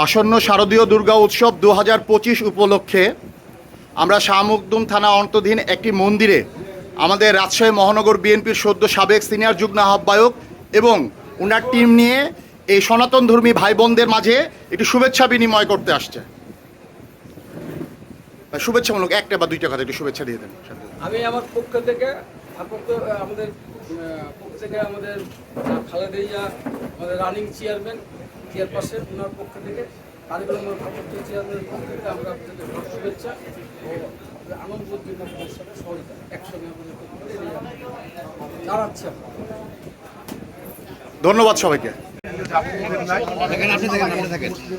আসন্ন শারদীয় দুর্গা উৎসব দু হাজার পঁচিশ উপলক্ষে আমরা শাহমুকদুম থানা অন্তধীন একটি মন্দিরে আমাদের রাজশাহী মহানগর বিএনপির সদ্য সাবেক সিনিয়র যুগ্ম আহ্বায়ক এবং ওনার টিম নিয়ে এই সনাতন ধর্মী ভাই বোনদের মাঝে একটি শুভেচ্ছা বিনিময় করতে আসছে। শুভেচ্ছামূলক একটা বা দুইটা কথা একটু শুভেচ্ছা দিয়ে দেন। আমি আমার পক্ষ থেকে আমাদের পক্ষ থেকে আমাদের আমাদের রানিং চেয়ারম্যান চেয়ারপারসন ওনার পক্ষ থেকে কারিগরম ভারপ্রাপ্ত চেয়ারম্যানের পক্ষ থেকে আমরা আপনাদের শুভেচ্ছা ও আনন্দ উদ্দীপনার সাথে সহযোগিতা একসঙ্গে আমাদের আমরা। ধন্যবাদ সবাইকে।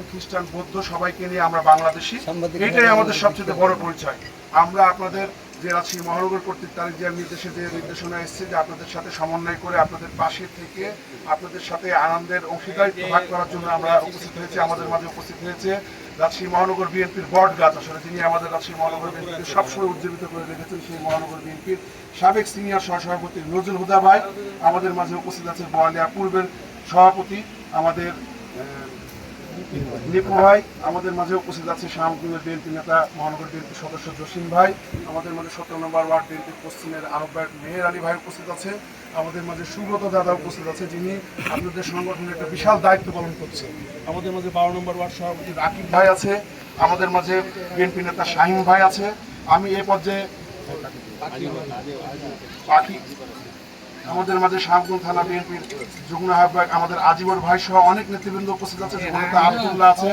খ্রিস্টান বৌদ্ধ সবাইকে নিয়ে আমরা বাংলাদেশি এটাই আমাদের সবচেয়ে বড় পরিচয়। আমরা আপনাদের যে রাজশাহী মহানগর কর্তৃক তারিখ যে নির্দেশে যে নির্দেশনা এসেছে যে আপনাদের সাথে সমন্বয় করে আপনাদের পাশে থেকে আপনাদের সাথে আনন্দের অংশীদারিত্ব ভাগ করার জন্য আমরা উপস্থিত হয়েছি, আমাদের মাঝে উপস্থিত হয়েছে রাজশাহী মহানগর বিএনপির বট গাছ। আসলে যিনি আমাদের রাজশাহী মহানগর বিএনপিকে সবসময় উজ্জীবিত করে রেখেছেন সেই মহানগর বিএনপির সাবেক সিনিয়র সহসভাপতি নজরুল হুদা ভাই, আমাদের মাঝে উপস্থিত আছে বয়ালিয়া পূর্বের সভাপতি, আমাদের নিপু ভাই, আমাদের মাঝে উপস্থিত আছে শামকুমের বিএনপি নেতা, মহানগর বিএনপি সদস্য জসিম ভাই, আমাদের মাঝে সতেরো নম্বর ওয়ার্ড বিএনপি পশ্চিমের আহ্বায়ক মেহের আলী ভাই উপস্থিত আছে, আমাদের মাঝে সুব্রত দাদা উপস্থিত আছে, যিনি আপনাদের সংগঠনের একটা বিশাল দায়িত্ব পালন করছে। আমাদের মাঝে বারো নম্বর ওয়ার্ড সভাপতি রাকিব ভাই আছে, আমাদের মাঝে বিএনপি নেতা শাহিম ভাই আছে। আমি এ পর্যায়ে আমাদের মাঝে শাহগুন থানা বিএনপির যুগ্ম আহ্বায়ক আমাদের আজিবর ভাই সহ অনেক নেতৃবৃন্দ উপস্থিত আছে আবদুল্লাহ আছে।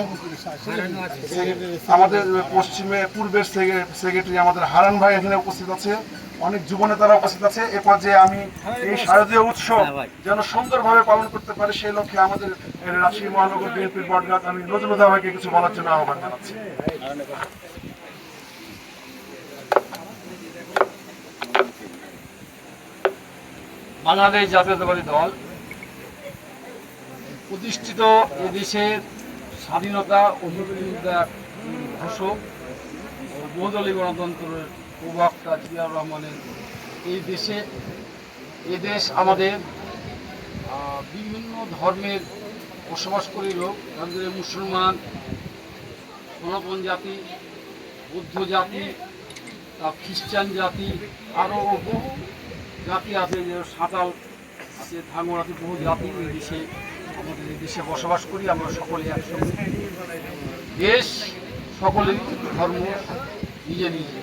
আমাদের পশ্চিমে পূর্বের সেক্রেটারি আমাদের হারান ভাই এখানে উপস্থিত আছে। অনেক যুব তারা উপস্থিত আছে। এ পর্যায়ে আমি এই শারদীয় উৎসব যেন সুন্দরভাবে পালন করতে পারে, সেই লক্ষ্যে আমাদের রাজশাহী মহানগর বিএনপির বটগাছ আমি নজরুল ভাইকে কিছু বলার জন্য আহ্বান জানাচ্ছি। বাংলাদেশ জাতীয়তাবাদী দল প্রতিষ্ঠিত এদেশের স্বাধীনতা মুক্তিযোদ্ধার ঘোষক ও বহুদলীয় গণতন্ত্রের প্রবক্তা জিয়াউর রহমানের এই দেশে এদেশ আমাদের বিভিন্ন ধর্মের বসবাসকারী লোক তাদের মুসলমান সনাতন জাতি, বৌদ্ধ জাতি খ্রিস্টান জাতি, আরও বহু জাতি আছে যে সাঁতাল আছে ধাঙ্গর আছে, বহু জাতি এই দেশে, আমাদের দেশে বসবাস করি, আমরা সকলে একসঙ্গে। দেশ সকলেই ধর্ম নিজে নিজে।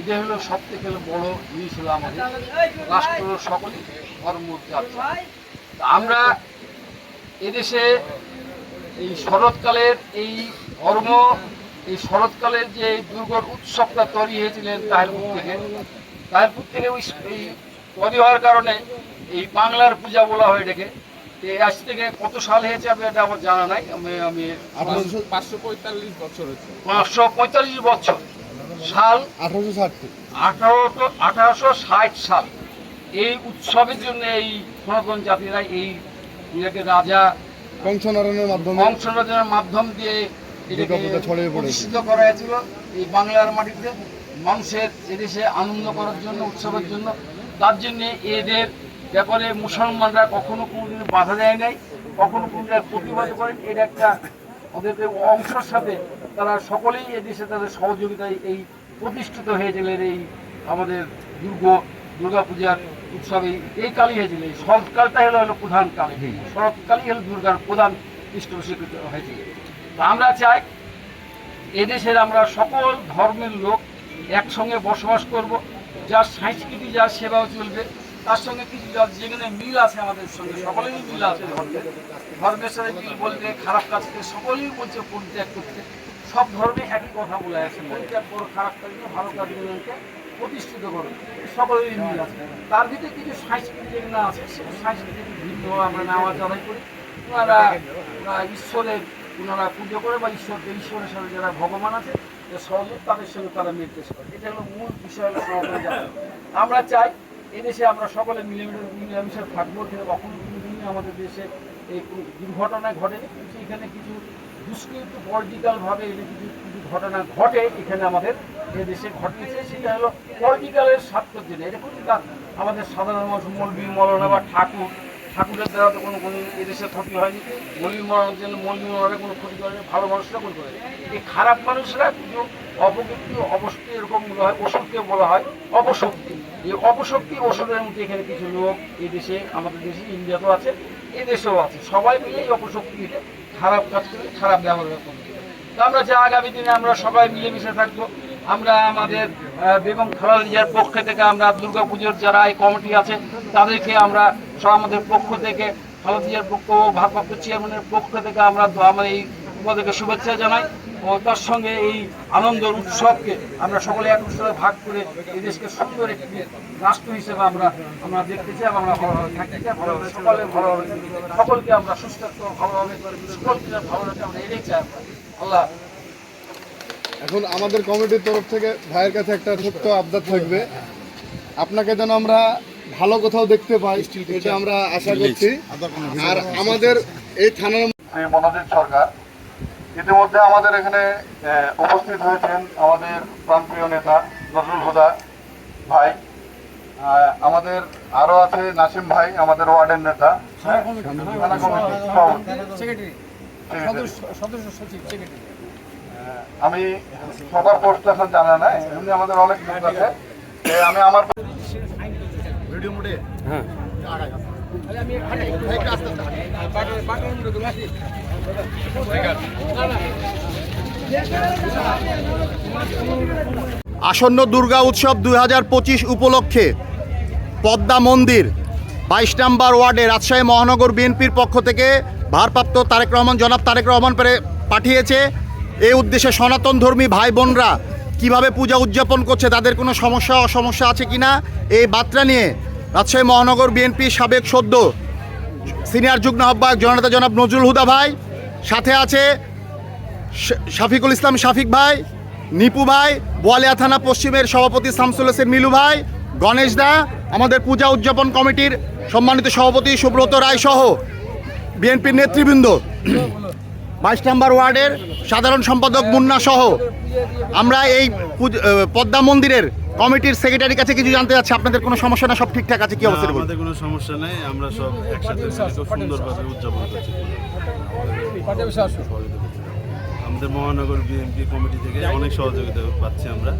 এটা হলো সব থেকে বড় জিনিস হলো আমাদের রাষ্ট্র সকলেই ধর্ম আমরা এদেশে এই শরৎকালের এই ধর্ম, এই শরৎকালের যে দুর্গর উৎসবটা তৈরি হয়েছিলেন তাহেরপুর থেকে তাহেরপুর থেকে ওই তৈরি হওয়ার কারণে এই বাংলার পূজা বলা হয় এটাকে। এই আজ থেকে কত সাল হয়েছে আমি এটা আমার জানা নাই। আমি আমি পাঁচশো পঁয়তাল্লিশ বছর পাঁচশো পঁয়তাল্লিশ বছর। সাল আঠারোশো ষাট আঠারোশো আঠারোশো ষাট সাল। এই উৎসবের জন্য এই সনাতন জাতিরা এই ইয়েকে রাজা কংসনারায়ণের মাধ্যমে বংশরোধনের মাধ্যম দিয়ে এটাকে প্রতিষ্ঠিত করা হয়েছিল। এই বাংলার মাটিতে মানুষের এদেশে আনন্দ করার জন্য উৎসবের জন্য তার জন্য এদের ব্যাপারে মুসলমানরা কখনো কোনোদিন বাধা দেয় নাই কখনো কোনোদিন প্রতিবাদ করেন। এটা একটা ওদের অংশের সাথে তারা সকলেই এদেশে তাদের সহযোগিতায় এই প্রতিষ্ঠিত হয়েছিলেন এই আমাদের দুর্গ দুর্গাপূজার উৎসবে এই কালই হয়েছিল। এই শরৎকালটা হলো হলো প্রধান কাল। শরৎকালই হলো দুর্গার প্রধান পৃষ্ঠপোষিত হয়েছিল। তা আমরা চাই এদেশের আমরা সকল ধর্মের লোক একসঙ্গে বসবাস করব। যার সংস্কৃতি যার সেবাও চলবে, তার সঙ্গে কিছু যার যেখানে মিল আছে আমাদের সঙ্গে, সকলেরই মিল আছে ধর্মের ধর্মের সাথে মিল বলতে খারাপ কাজ কাজকে সকলেই বলছে পরিত্যাগ করতে। সব ধর্মে একই কথা বলে আছে পরিত্যাগ করো, খারাপ কাজকে ভালো কাজগুলোকে প্রতিষ্ঠিত করো। সকলেরই মিল আছে। তার ভিতরে কিছু সংস্কৃতি যেগুলো আছে সেই সংস্কৃতি ভিন্ন, আমরা নেওয়া যাওয়াই করি। ওনারা ঈশ্বরের, ওনারা পুজো করে বা ঈশ্বরকে, ঈশ্বরের সাথে যারা ভগবান আছে সহযোগ তাদের সঙ্গে তারা নির্দেশ করে এটা হলো মূল বিষয় হলো আমরা চাই এদেশে আমরা সকলে মিলেমিশে মিলেমিশে থাকব, কিন্তু কখনো কোনোদিনই আমাদের দেশে এই কোনো দুর্ঘটনা ঘটেনি। কিন্তু এখানে কিছু দুষ্কৃত পলিটিক্যালভাবে এখানে কিছু কিছু ঘটনা ঘটে এখানে আমাদের এ দেশে ঘটিয়েছে। সেটা হলো পলিটিক্যালের স্বার্থের জন্য। এটা কিন্তু আমাদের সাধারণ মানুষ মৌলবী, মৌলানা বা ঠাকুর ঠাকুরের দ্বারা তো কোনো কোনো এদেশে ক্ষতি হয়নি। মলিন মরার জন্য মলিন মরারে কোনো ক্ষতি করেনি, ভালো মানুষরা কোনো করে এই খারাপ মানুষরা পুজো, অপকীর্তি অপশক্তি এরকম বলা হয় ওষুধকে বলা হয়, অপশক্তি। এই অপশক্তি ওষুধের মধ্যে এখানে কিছু লোক এদেশে আমাদের দেশে, ইন্ডিয়াতেও আছে এই দেশেও আছে। সবাই মিলে এই অপশক্তি খারাপ কাজ করে, খারাপ ব্যবহার করে তো আমরা যে আগামী দিনে আমরা সবাই মিলেমিশে থাকব, আমরা আমাদের বেগম খালাল পক্ষ থেকে আমরা দুর্গাপুজোর যারা এই কমিটি আছে, তাদেরকে আমরা আমাদের পক্ষ থেকে জিয়ার পক্ষ ভারপ্রাপ্ত চেয়ারম্যানের পক্ষ থেকে আমরা আমরা এই উপদেরকে শুভেচ্ছা জানাই ও তার সঙ্গে এই আনন্দ উৎসবকে আমরা সকলে এক উৎসবে ভাগ করে এই দেশকে সুন্দর একটি রাষ্ট্র হিসেবে আমরা আমরা দেখতে চাই এবং আমরা ভালোভাবে থাকতে চাই। ভালোভাবে সকলে ভালোভাবে সকলকে আমরা সুস্থ ভালোভাবে সকলকে ভালো রাখতে আমরা এটাই চাই। আল্লাহ। এখন আমাদের কমিটির তরফ থেকে ভাইয়ের কাছে একটা ছোট্ট আবদার থাকবে। আপনাকে যেন আমরা ভালো কোথাও দেখতে পাই এটা আমরা আশা করছি। আর আমাদের এই থানার মনোজিৎ সরকার। ইতিমধ্যে আমাদের এখানে উপস্থিত হয়েছেন আমাদের প্রাণপ্রিয় নেতা নজরুল হুদা ভাই। আমাদের আরও আছে নাসিম ভাই আমাদের ওয়ার্ডের নেতা। হ্যাঁ, আমি সবার পোস্ট এখন জানা নাই এমনি আমাদের অনেক লোক আছে। আমি আমার ভিডিও মোডে আসন্ন দুর্গা উৎসব দুই হাজার পঁচিশ উপলক্ষে পদ্মা মন্দির বাইশ নম্বর ওয়ার্ডে রাজশাহী মহানগর বিএনপির পক্ষ থেকে ভারপ্রাপ্ত তারেক রহমান জনাব তারেক রহমান পাঠিয়েছে। এই উদ্দেশ্যে সনাতন ধর্মী ভাই বোনরা কীভাবে পূজা উদযাপন করছে, তাদের কোনো সমস্যা, অসমস্যা আছে কিনা? এই বার্তা নিয়ে রাজশাহী মহানগর বিএনপি সাবেক সদ্য সিনিয়র যুগ্ম আহ্বায়ক জননেতা জনাব নজরুল হুদা ভাই, সাথে আছে শাফিকুল ইসলাম শাফিক ভাই, নিপু ভাই, বোয়ালিয়া থানা পশ্চিমের সভাপতি শামসুল হোসেন মিলু ভাই, গণেশ দা, আমাদের পূজা উদযাপন কমিটির সম্মানিত সভাপতি সুব্রত রায় সহ বিএনপির নেতৃবৃন্দ। বাইশ নম্বর ওয়ার্ডের সাধারণ সম্পাদক মুন্না সহ আমরা এই পদ্মা মন্দিরের কমিটির সেক্রেটারির কাছে কিছু জানতে চাচ্ছি। আপনাদের কোনো সমস্যা না? সব ঠিকঠাক আছে? কি অবস্থা আমাদের কোনো সমস্যা নেই। আমরা সব একসাথে সুন্দরভাবে উদযাপন করছি। আমাদের মহানগর বিএনপি কমিটি থেকে অনেক সহযোগিতা পাচ্ছি আমরা।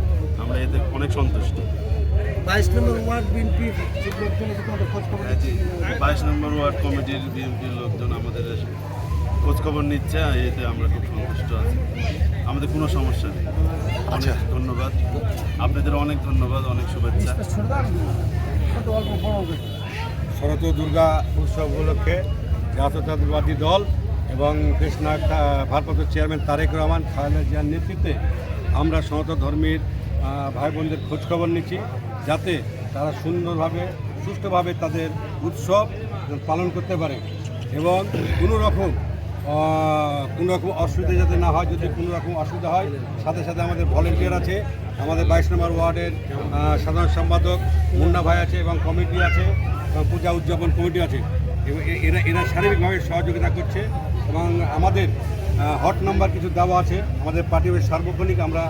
আমরা এতে অনেক সন্তুষ্ট। বাইশ নম্বর ওয়ার্ড কমিটির বিএনপির লোকজন আমাদের খোঁজখবর নিচ্ছে এতে আমরা খুব সন্তুষ্ট আছি। আমাদের কোনো সমস্যা নেই। আচ্ছা। অনেক ধন্যবাদ। আপনাদের অনেক ধন্যবাদ অনেক শুভেচ্ছা। শরৎ দুর্গা উৎসব উপলক্ষে জাতীয়তাবাদী দল এবং কৃষ্ণা ভারপ্রাপ্ত চেয়ারম্যান তারেক রহমান খালেদা জিয়ার নেতৃত্বে আমরা সনাতন ধর্মের ভাই বোনদের খোঁজখবর নিচ্ছি যাতে তারা সুন্দরভাবে সুষ্ঠুভাবে তাদের উৎসব পালন করতে পারে এবং কোনো রকম কোনো রকম অসুবিধা যাতে না হয়, যদি কোনো রকম অসুবিধা হয়, সাথে সাথে আমাদের ভলেন্টিয়ার আছে, আমাদের বাইশ নম্বর ওয়ার্ডের সাধারণ সম্পাদক মুন্না ভাই আছে এবং কমিটি আছে, এবং পূজা উদযাপন কমিটি আছে। এবং এরা এরা শারীরিকভাবে সহযোগিতা করছে এবং আমাদের হট নাম্বার কিছু দেওয়া আছে, আমাদের পার্টি সার্বক্ষণিক আমরা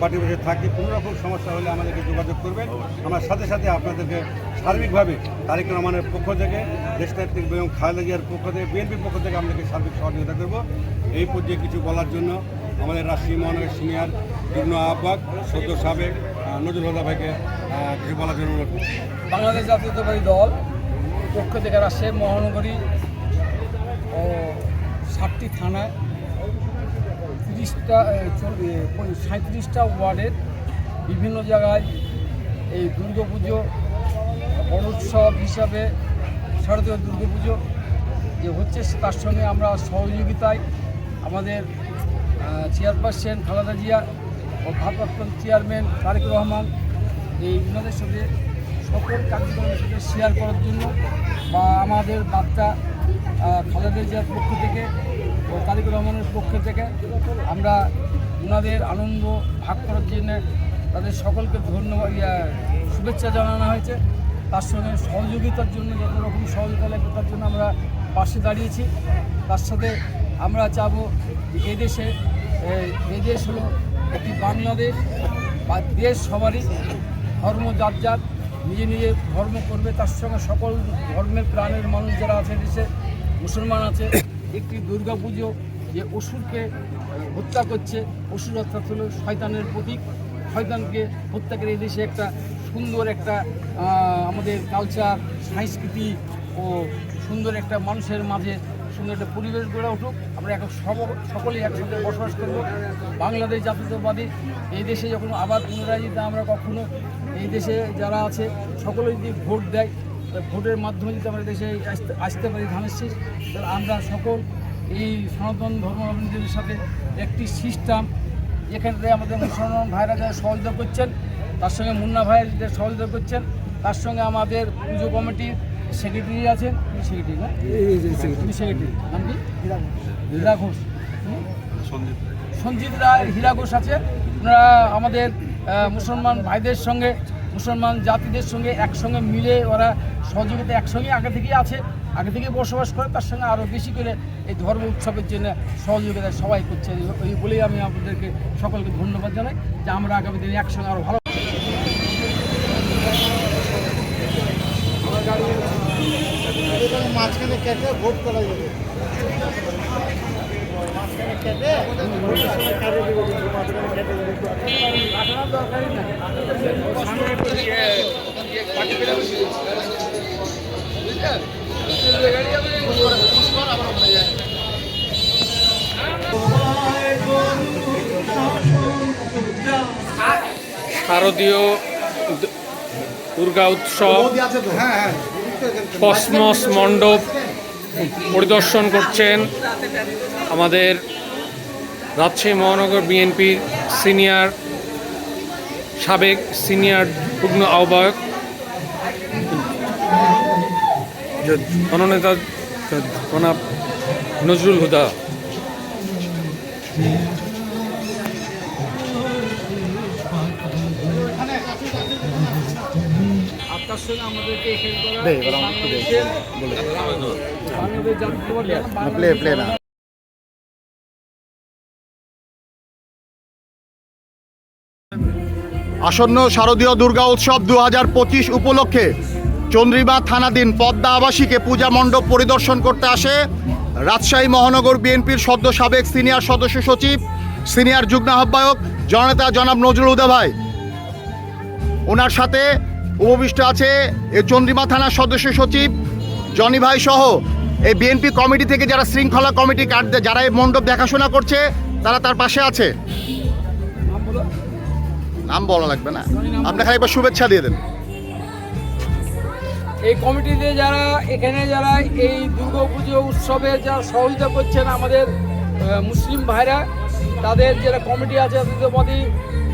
পার্টি অফিসে থাকি, কোনো রকম সমস্যা হলে আমাদেরকে যোগাযোগ করবেন আমরা সাথে সাথে আপনাদেরকে সার্বিকভাবে তারেক রহমানের পক্ষ থেকে দেশনেত্রী এবং খালেদা জিয়ার পক্ষ থেকে, বিএনপির পক্ষ থেকে আমাদেরকে সার্বিক সহযোগিতা করব এই পর্যায়ে কিছু বলার জন্য আমাদের রাজশাহী মহানগর সিনিয়র যুগ্ম আহ্বায়ক, সদ্য সাবেক নজরুল হদা ভাইকে কিছু বলার জন্য অনুরোধ। বাংলাদেশ জাতীয়তাবাদী দল পক্ষ থেকে রাজশাহী মহানগরী ও ষাটটি থানায় তিরিশটা সাঁত্রিশটা ওয়ার্ডের বিভিন্ন জায়গায় এই দুর্গাপুজো বড় উৎসব হিসাবে শারদীয় দুর্গাপুজো যে হচ্ছে তার সঙ্গে আমরা সহযোগিতায় আমাদের চেয়ারপারসন খালেদা জিয়া ও ভারপ্রাপ্ত চেয়ারম্যান তারেক রহমান এই ওনাদের সাথে সকল কার্যক্রমের সাথে শেয়ার করার জন্য বা আমাদের আহ, খালেদা জিয়ার পক্ষ থেকে ও তারেক রহমানের পক্ষ থেকে আমরা ওনাদের আনন্দ ভাগ করার জন্য তাদের সকলকে ধন্যবাদ শুভেচ্ছা জানানো হয়েছে। তার সঙ্গে সহযোগিতার জন্য, যত রকম সহযোগিতা লাগবে তার জন্য আমরা পাশে দাঁড়িয়েছি। তার সাথে আমরা চাবো এই এদেশ হলো একটি বাংলাদেশ, বা দেশ সবারই ধর্ম যার যার, নিজে নিজে ধর্ম করবে। তার সঙ্গে সকল ধর্মের প্রাণের মানুষ যারা আছে দেশে মুসলমান আছে একটি দুর্গা পুজো যে অসুরকে হত্যা করছে, অসুর অর্থাৎ হলো শয়তানের প্রতীক। শয়তানকে হত্যা করে দেশে একটা সুন্দর একটা আমাদের কালচার সংস্কৃতি ও সুন্দর একটা মানুষের মাঝে সুন্দর একটা পরিবেশ গড়ে উঠুক। আমরা এখন সব- সকলেই একসাথে বসবাস করব। বাংলাদেশ জাতীয়তাবাদী, এই দেশে যখন আবার পুনরায় আমরা কখনো এই দেশে যারা আছে সকলে যদি ভোট দেয় ভোটের মাধ্যমে যদি আমরা দেশে আসতে আসতে পারি ধানের শীষ তাহলে আমরা সকল এই সনাতন ধর্মাবলম্বীদের সাথে একটি সিস্টেম যেখানে আমাদের মুসলমান ভাইরা যারা সহযোগিতা করছেন তার সঙ্গে মুন্না ভাই যে সহযোগিতা করছেন তার সঙ্গে আমাদের পুজো কমিটির সেক্রেটারি আছেন সেক্রেটারি না? তিনি সেক্রেটারি নাম কি? হীরা ঘোষ। সঞ্জিত রায়। হীরা ঘোষ আছে ওনারা আমাদের মুসলমান ভাইদের সঙ্গে মুসলমান জাতিদের সঙ্গে একসঙ্গে মিলে ওরা সহযোগিতা একসঙ্গে আগে থেকেই আছে, আগে থেকে বসবাস করে, তার সঙ্গে আরও বেশি করে এই ধর্ম উৎসবের জন্য সহযোগিতা সবাই করছে। এই- বলেই আমি আপনাদেরকে সকলকে ধন্যবাদ জানাই যে আমরা আগামী দিনে একসঙ্গে আরও ভালো মাঝখানে কেটে ভোট করা যাবে মাঝখানে কেটে ভোটের সময় কাটে দেবে কিন্তু মাঝখানে কেটে দেবে আসানোর দরকারই না শারদীয় দুর্গা উৎসব কসমস মণ্ডপ পরিদর্শন করছেন আমাদের রাজশাহী মহানগর বিএনপির সিনিয়র সাবেক সিনিয়র যুগ্ম আহ্বায়ক জননেতা জনাব নজরুল হুদা। প্লে প্লে না। আসন্ন শারদীয় দুর্গা উৎসব দু হাজার পঁচিশ উপলক্ষে চন্দ্রিমা থানাধীন পদ্মা আবাসিকে পূজা মণ্ডপ পরিদর্শন করতে আসে রাজশাহী মহানগর বিএনপির সদ্য সাবেক সিনিয়র সদস্য সচিব, সিনিয়র যুগ্ম আহ্বায়ক, জননেতা জনাব নজরুল হুদা ভাই। ওনার সাথে উপবিষ্ট আছে এই চন্দ্রিমা থানার সদস্য সচিব, জনি ভাই সহ এই বিএনপি কমিটি থেকে যারা শৃঙ্খলা কমিটি কার্ড যারা এই মণ্ডপ দেখাশোনা করছে, তারা তার পাশে আছে। নাম বলা লাগবে না। আপনি খালি একবার শুভেচ্ছা দিয়ে দেন। এই কমিটিতে যারা, এখানে যারা এই দুর্গা পুজো উৎসবে যারা সহযোগিতা করছেন আমাদের মুসলিম ভাইরা, তাদের যারা কমিটি আছে জাতীয়তাবাদী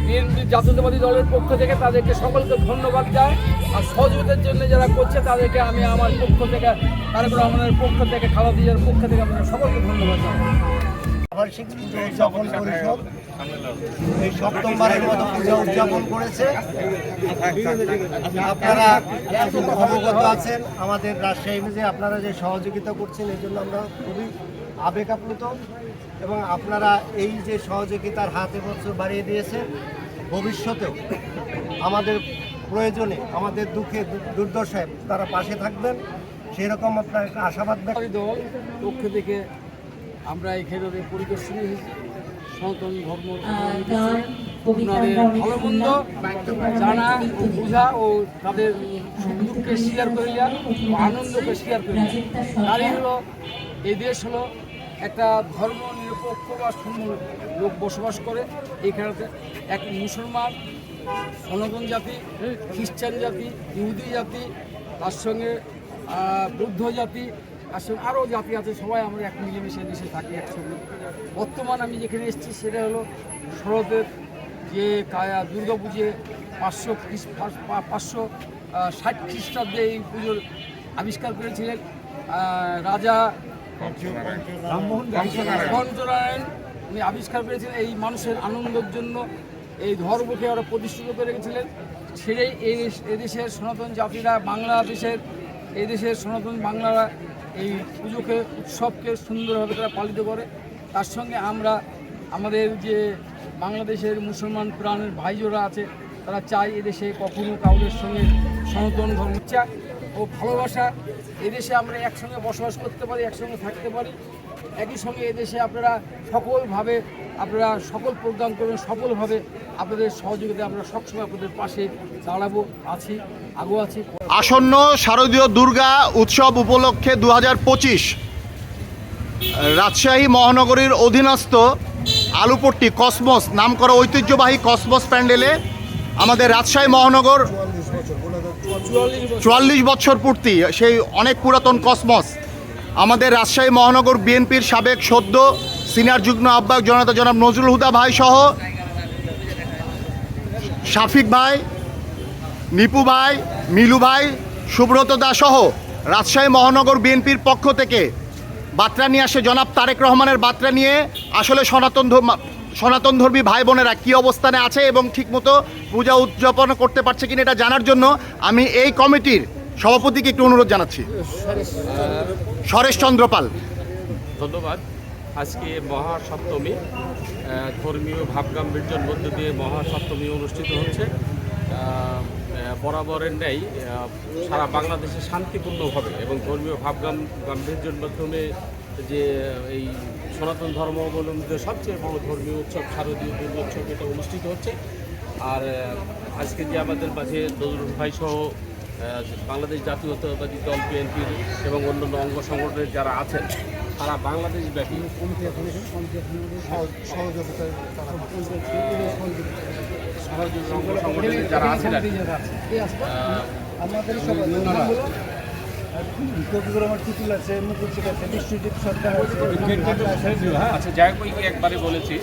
বিএনপি জাতীয়তাবাদী দলের পক্ষ থেকে তাদেরকে সকলকে ধন্যবাদ যায় আর সহযোগিতার জন্য যারা করছে, তাদেরকে আমি আমার পক্ষ থেকে, তারেক আমাদের পক্ষ থেকে খাওয়া দিয়ার পক্ষ থেকে আপনার সকলকে ধন্যবাদ জানাই। বার্ষিক পুজো উদযাপন পরিষদ এই সপ্তমবারের মতো পূজা উদযাপন করেছে। আপনারা অবগত আছেন, আমাদের রাজশাহী যে আপনারা যে সহযোগিতা করছেন, এই জন্য আমরা খুবই আবেগ আপ্লুত এবং আপনারা এই যে সহযোগিতার হাত এবছর বাড়িয়ে দিয়েছেন, ভবিষ্যতেও আমাদের প্রয়োজনে, আমাদের দুঃখে দুর্দশায় তারা পাশে থাকবেন। সেই রকম আপনার আশাবাদ দল পক্ষ থেকে আমরা এখানে পরিদর্শনী হয়েছি। সনাতন ধর্ম ওনাদের ভালো মন্দ জানা ও বোঝা ও তাদের দুঃখকে শেয়ার করিয়া আনন্দকে শেয়ার করিয়া। তারই হলো এই দেশ হলো একটা ধর্ম নিরপেক্ষ বা লোক বসবাস করে। এইখানেতে এক মুসলমান সনাতন জাতি খ্রিস্টান জাতি ইহুদি জাতি তার সঙ্গে বৌদ্ধ জাতি সঙ্গে আরও জাতি আছে, সবাই আমরা এক মিলেমিশে দেশে থাকি, একসঙ্গে। বর্তমান আমি যেখানে এসেছি, সেটা হলো শরতের যে কায়া দুর্গা পুজো পাঁচশো পাঁচ- পাঁচশো ষাট খ্রিস্টাব্দে এই পুজোর আবিষ্কার করেছিলেন রাজা পঞ্চনারায়ণ। উনি আবিষ্কার করেছিলেন এই মানুষের আনন্দের জন্য, এই ধর্মকে ওরা প্রতিষ্ঠিত করে রেখেছিলেন। সেটাই এই এদেশের সনাতন জাতিরা, বাংলাদেশের এই দেশের সনাতন বাংলারা এই পুজোকে, উৎসবকে সুন্দরভাবে তারা পালিত করে। তার সঙ্গে আমরা আমাদের যে বাংলাদেশের মুসলমান প্রাণের ভাইজোরা আছে, তারা চায় এদেশে কখনো কাউরের সঙ্গে সনাতন ধর্ম ইচ্ছা ও ভালোবাসা। এদেশে আমরা একসঙ্গে বসবাস করতে পারি, একসঙ্গে থাকতে পারি। একই সঙ্গে এদেশে আপনারা সকলভাবে আপনারা সকল প্রোগ্রাম করবেন, সফলভাবে আপনাদের সহযোগিতা আমরা সবসময় আপনাদের পাশে দাঁড়াবো, আছি আগো আছি। আসন্ন শারদীয় দুর্গা উৎসব উপলক্ষে দু হাজার পঁচিশ রাজশাহী মহানগরীর অধীনস্থ আলুপট্টি কসমস নামকরা ঐতিহ্যবাহী কসমস প্যান্ডেলে আমাদের রাজশাহী মহানগর চুয়াল্লিশ বছর পূর্তি, সেই অনেক পুরাতন কসমস। আমাদের রাজশাহী মহানগর বিএনপির সাবেক সদ্য সিনিয়র যুগ্ম আহ্বায়ক জনতা জনাব নজরুল হুদা ভাই সহ শাফিক ভাই নিপু ভাই মিলু ভাই সুব্রত দাস সহ রাজশাহী মহানগর বিএনপির পক্ষ থেকে বার্তা নিয়ে আসে জনাব তারেক রহমানের বার্তা নিয়ে। আসলে সনাতন ধর্ম- সনাতন ধর্মী ভাই বোনেরা কী অবস্থানে আছে এবং ঠিকমতো পূজা উদযাপন করতে পারছে কিনা এটা জানার জন্য আমি এই কমিটির সভাপতিকে একটু অনুরোধ জানাচ্ছি। সরেশ চন্দ্রপাল। ধন্যবাদ। আজকে মহাসপ্তমী ধর্মীয় ভাবগাম্ভীর্যের মধ্য দিয়ে মহাসপ্তমী অনুষ্ঠিত হচ্ছে। বরাবরের ন্যায় সারা বাংলাদেশে শান্তিপূর্ণভাবে এবং ধর্মীয় ভাবগাম গাম্ভীর্যের মাধ্যমে যে এই সনাতন ধর্মাবলম্বীদের সবচেয়ে বড় ধর্মীয় উৎসব শারদীয় দুর্গোৎসব এটা অনুষ্ঠিত হচ্ছে। আর আজকে যে আমাদের মাঝে নজরুল ভাই সহ আহ, বাংলাদেশ জাতীয়তাবাদী দল বিএনপির এবং অন্যান্য অঙ্গ সংগঠনের যারা আছেন সারা বাংলাদেশ ব্যাপী সংগঠনের যারা আছেন আছে আচ্ছা যাই হোক একবারে বলেছি।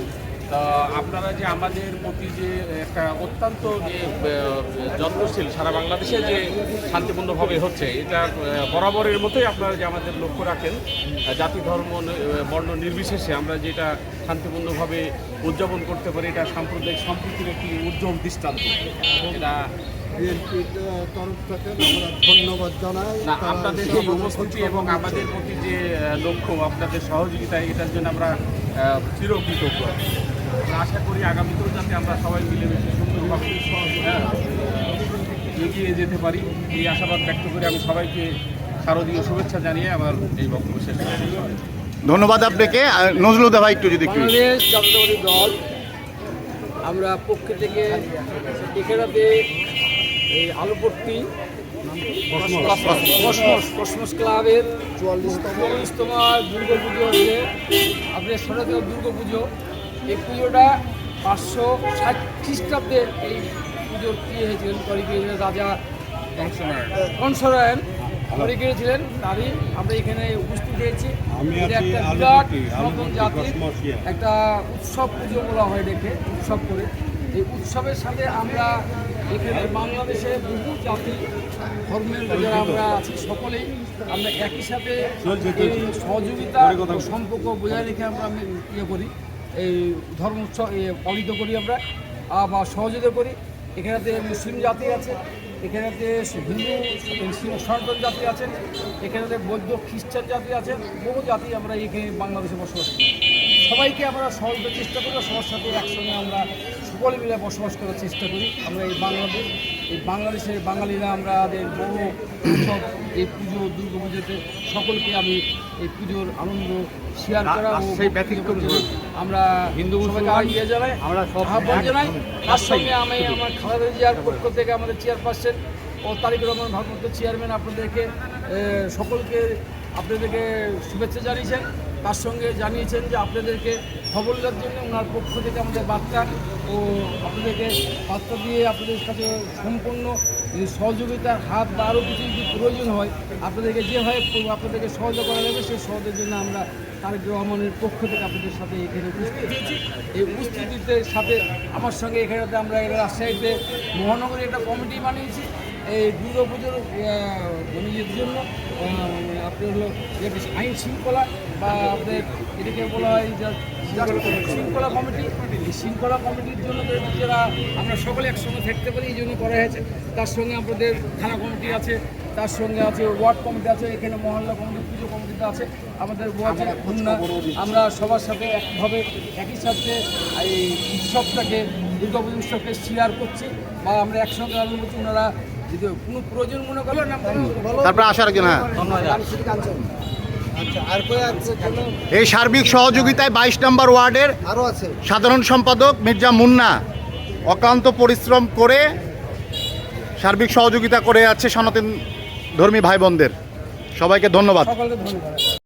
আপনারা যে আমাদের প্রতি যে একটা অত্যন্ত যে যত্নশীল সারা বাংলাদেশে যে শান্তিপূর্ণভাবে হচ্ছে এটা বরাবরের মতোই আপনারা যে আমাদের লক্ষ্য রাখেন জাতি ধর্ম বর্ণ নির্বিশেষে আমরা যেটা শান্তিপূর্ণভাবে উদযাপন করতে পারি এটা সাম্প্রদায়িক সম্প্রীতির একটি উজ্জ্বল দৃষ্টান্ত। এটা ধন্যবাদ জানাই। আপনাদের এই উপস্থিতি এবং আমাদের প্রতি যে লক্ষ্য আপনাদের সহযোগিতা এটার জন্য আমরা চিরকৃতজ্ঞ। আশা করি আগামীতেও যাতে আমরা সবাই মিলেমিশে সুন্দরভাবে হ্যাঁ, এগিয়ে যেতে পারি। এই আশাবাদ ব্যক্ত করে আমি সবাইকে শারদীয় শুভেচ্ছা জানিয়ে আমার এই বক্তব্য শেষ করছি। ধন্যবাদ আপনাকে। আর নজরুল হুদা ভাই একটু যদি জাতীয়তাবাদী দল আমরা পক্ষে থেকে এখানাতে এই আলোপট্টি কসমস কসমস ক্লাবের চুয়াল্লিশতম দুর্গা পুজো হচ্ছে আপনার সনাতন দুর্গা পুজো এই পুজোটা পাঁচশো ষাট খ্রিস্টাব্দে এই পুজোর কি হয়েছিলেন তৈরি করেছিলেন রাজা কংসরায়ণ তৈরি করেছিলেন তারই আমরা এখানে উপস্থিত হয়েছি। এটা একটা বিরাট সনাতন জাতির একটা উৎসব পুজো বলা হয় ডেকে উৎসব করে। এই উৎসবের সাথে আমরা এখানে বাংলাদেশে বহু জাতি ধর্মের যারা আমরা আছি সকলেই আমরা একই সাথে। সহযোগিতা। সম্পর্ক বজায় রেখে আমরা আমি ইয়ে করি। এই ধর্ম উৎসব পালিত করি আমরা বা সহযোগিতা করি। এখানেতে মুসলিম জাতি আছে এখানেতে হিন্দু সনাতন জাতি আছেন এখানেতে বৌদ্ধ, খ্রিস্টান জাতি আছেন বহু জাতি আমরা এখানে বাংলাদেশে বসবাস করি। সবাইকে আমরা সহযোগিতার চেষ্টা করি, সবার সাথে একসঙ্গে আমরা সকলে মিলে বসবাস করার চেষ্টা করি। আমরা এই বাংলাদেশ, এই বাংলাদেশের বাঙালিরা আমাদের বহু উৎসব এই পুজো দুর্গা পুজোতে সকলকে আমি এই পুজোর আনন্দ শেয়ার করা সেই ব্যতিক্রম আমরা হিন্দু সবাইকে আগিয়ে জানাই আমরা আহ্বান জানাই তার সঙ্গে আমি আমার খালেদা জিয়ার পক্ষ থেকে আমাদের চেয়ারপারসন ও তারিক রহমান ভারপ্রাপ্ত চেয়ারম্যান আপনাদেরকে সকলকে আপনাদেরকে শুভেচ্ছা জানিয়েছেন, তার সঙ্গে জানিয়েছেন যে আপনাদেরকে খবর দেওয়ার জন্য ওনার পক্ষ থেকে আমাদের বার্তা ও আপনাদেরকে বার্তা দিয়ে আপনাদের কাছে সম্পূর্ণ সহযোগিতার হাত বা আরও কিছু যদি প্রয়োজন হয়, আপনাদেরকে যেভাবে আপনাদেরকে সহযোগ করা যাবে, সেই সহযোগের জন্য আমরা তারেক রহমানের পক্ষ থেকে আপনাদের সাথে এখানে উপস্থিত হয়েছি। এই উপস্থিতিতে সাথে আমার সঙ্গে এখানেতে আমরা এখানে রাজশাহীতে মহানগরী একটা কমিটি বানিয়েছি। এই দুর্গা পুজোর ইয়ের জন্য আহ, আপনার হলো যেটা আইন শৃঙ্খলা বা আপনাদের এটাকে বলা হয় যে শৃঙ্খলা কমিটি এই শৃঙ্খলা কমিটির জন্য যারা আমরা সকলে একসঙ্গে থাকতে পারি এই জন্য করা হয়েছে। তার সঙ্গে আমাদের থানা কমিটি আছে তার সঙ্গে আছে ওয়ার্ড কমিটি আছে এখানে মহল্লা কমিটি পুজো কমিটিতে আছে। আমাদের ওয়ার্ড খুলনা আমরা সবার সাথে একভাবে একই সাথে এই উৎসবটাকে দুর্গাপুজো উৎসবকে শেয়ার করছি বা আমরা একসঙ্গে করছি। ওনারা যদি কোনো প্রয়োজন মনে তারপরে আসার হ্যাঁ আচ্ছা কোনো এই সার্বিক সহযোগিতায় বাইশ নম্বর ওয়ার্ডের সাধারণ সম্পাদক মির্জা মুন্না অক্লান্ত পরিশ্রম করে সার্বিক সহযোগিতা করে যাচ্ছে সনাতন ধর্মী ভাই বোনদের সবাইকে ধন্যবাদ।